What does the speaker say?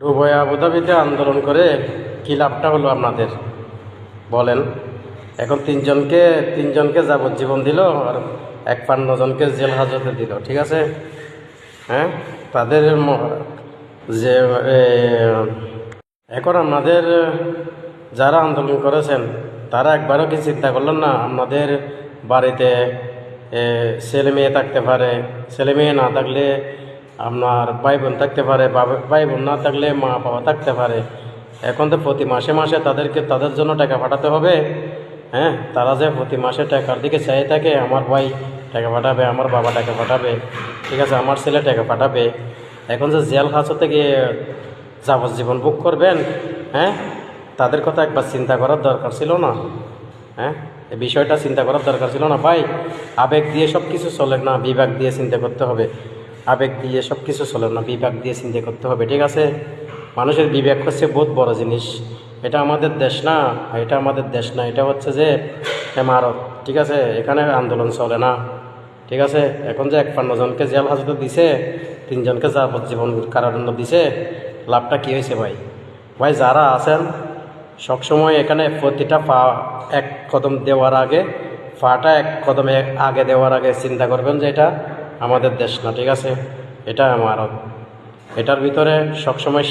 Dubai আবুধাবিতে আন্দোলন করে কী লাভটা হলো আপনাদের? বলেন। এখন তিনজনকে তিনজনকে যাবজ্জীবন দিল আর এক পান্ন জনকে জেল হাজতে দিল, ঠিক আছে? হ্যাঁ? তাদের যে এখন আপনাদের যারা আন্দোলন করেছেন, তারা একবারও কি চিন্তা করলেন না, আপনাদের বাড়িতে ছেলে মেয়ে থাকতে পারে? ছেলে মেয়ে না থাকলে আপনার ভাই বোন থাকতে পারে ভাই বোন না থাকলে মা বাবা থাকতে পারে। এখন তো প্রতি মাসে মাসে তাদেরকে তাদের জন্য টাকা পাঠাতে হবে হ্যাঁ? তারা যে প্রতি মাসে টাকার দিকে চাই থাকে, আমার ভাই টাকা পাঠাবে, আমার বাবা টাকা পাঠাবে, ঠিক আছে? আমার ছেলে টাকা পাঠাবে। এখন যে জেল হাজতে গিয়ে যাবজ্জীবন বুক করবেন হ্যাঁ? তাদের কথা একবার চিন্তা করার দরকার ছিল না হ্যাঁ? এই বিষয়টা চিন্তা করার দরকার ছিল না। ভাই, আবেগ দিয়ে সব কিছু চলে না বিভাগ দিয়ে চিন্তা করতে হবে। আবেগ দিয়ে সব কিছু চলে না বিভাগ দিয়ে চিন্তা করতে হবে, ঠিক আছে? মানুষের বিবেক হচ্ছে বহুত বড় জিনিস। এটা আমাদের দেশ না এটা আমাদের দেশ না, এটা হচ্ছে যে এমারত, ঠিক আছে? এখানে আন্দোলন চলে না, ঠিক আছে? এখন যে এক জনকে জেল হাজতে দিছে, তিনজনকে যাবজ্জীবন কারাদণ্ড দিছে, লাভটা কী হয়েছে ভাই? ভাই, যারা আছেন সবসময় এখানে প্রতিটা পা এক কদম দেওয়ার আগে, পাটা এক কদম আগে দেওয়ার আগে চিন্তা করবেন যে এটা আমাদের দেশ না ঠিক আছে? এটা আমার এটার ভিতরে সবসময়